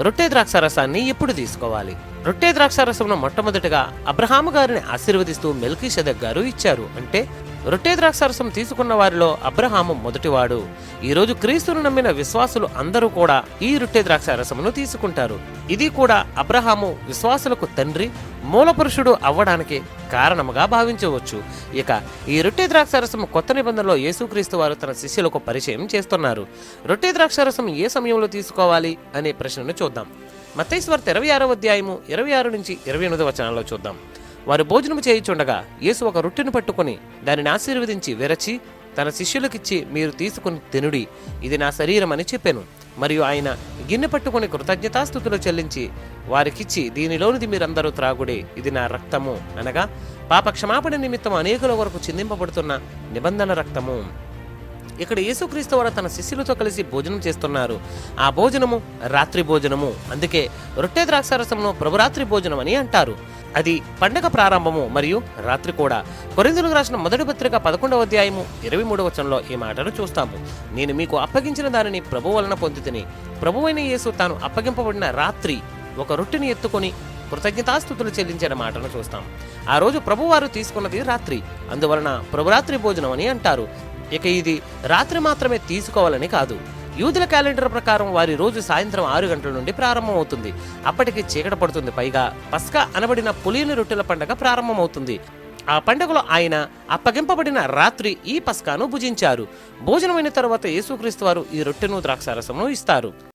రొట్టె ద్రాక్షారసాన్ని ఎప్పుడు తీసుకోవాలి? రొట్టె ద్రాక్షారసంను మొట్టమొదటిగా అబ్రహాము గారిని ఆశీర్వదిస్తూ మెల్కీషెదక్ గారు ఇచ్చారు. అంటే రొట్టె ద్రాక్షారసం తీసుకున్న వారిలో అబ్రహాము మొదటివాడు. ఈరోజు క్రీస్తును నమ్మిన విశ్వాసులు అందరూ కూడా ఈ రొట్టె ద్రాక్షారసమును తీసుకుంటారు. ఇది కూడా అబ్రహాము విశ్వాసులకు తండ్రి మూలపురుషుడు అవ్వడానికి కారణముగా భావించవచ్చు. ఇక ఈ రొట్టె ద్రాక్షారసం కొత్త నిబంధనలో యేసుక్రీస్తు వారు తన శిష్యులకు పరిచయం చేస్తున్నారు. రొట్టె ద్రాక్షారసం ఏ సమయంలో తీసుకోవాలి అనే ప్రశ్నను చూద్దాం. మత్తైస్వార్త ఇరవై ఆరో అధ్యాయము ఇరవై ఆరు నుంచి ఇరవై ఎనిమిది వచనాల్లో చూద్దాం. వారు భోజనము చేయుచుండగా యేసు ఒక రొట్టెను పట్టుకొని దానిని ఆశీర్వదించి విరచి తన శిష్యులకిచ్చి మీరు తీసుకుని తినుడి. ఇది నా శరీరం అని చెప్పాను. మరియు ఆయన గిన్నె పట్టుకొని కృతజ్ఞతాస్థుతులు చెల్లించి వారికిచ్చి దీనిలోనిది మీరందరూ త్రాగుడే ఇది నా రక్తము. అనగా పాప క్షమాపణ నిమిత్తం అనేకుల వరకు చిందింపబడుతున్న నిబంధన రక్తము. ఇక్కడ యేసుక్రీస్తు వారు తన శిష్యులతో కలిసి భోజనం చేస్తున్నారు. ఆ భోజనము రాత్రి భోజనము. అందుకే రొట్టె ద్రాక్షారసమును ప్రభురాత్రి భోజనం అని అంటారు. అది పండగ ప్రారంభము మరియు రాత్రి కూడా. కొరిందులకు రాసిన మొదటి పత్రిక పదకొండవ అధ్యాయము ఇరవై మూడవ వచనంలో ఈ మాటను చూస్తాము. నేను మీకు అప్పగించిన దానిని ప్రభు వలన పొందితిని. ప్రభువైన యేసు తాను అప్పగింపబడిన రాత్రి ఒక రొట్టెని ఎత్తుకొని కృతజ్ఞతాస్థుతులు చెల్లించిన మాటను చూస్తాం ఆ రోజు ప్రభువారు తీసుకున్నది రాత్రి. అందువలన ప్రభురాత్రి భోజనం అని అంటారు. ఇక ఇది రాత్రి మాత్రమే తీసుకోవాలని కాదు. యూదుల క్యాలెండర్ ప్రకారం వారి రోజు సాయంత్రం ఆరు గంటల నుండి ప్రారంభమవుతుంది. అప్పటికి చీకట పడుతుంది. పైగా పస్కా అనబడిన పులియని రొట్టెల పండగ ప్రారంభమవుతుంది. ఆ పండుగలో ఆయన అప్పగింపబడిన రాత్రి ఈ పస్కాను భుజించారు. భోజనమైన తర్వాత యేసుక్రీస్తు వారు ఈ రొట్టెను ద్రాక్షారసమును ఇస్తారు.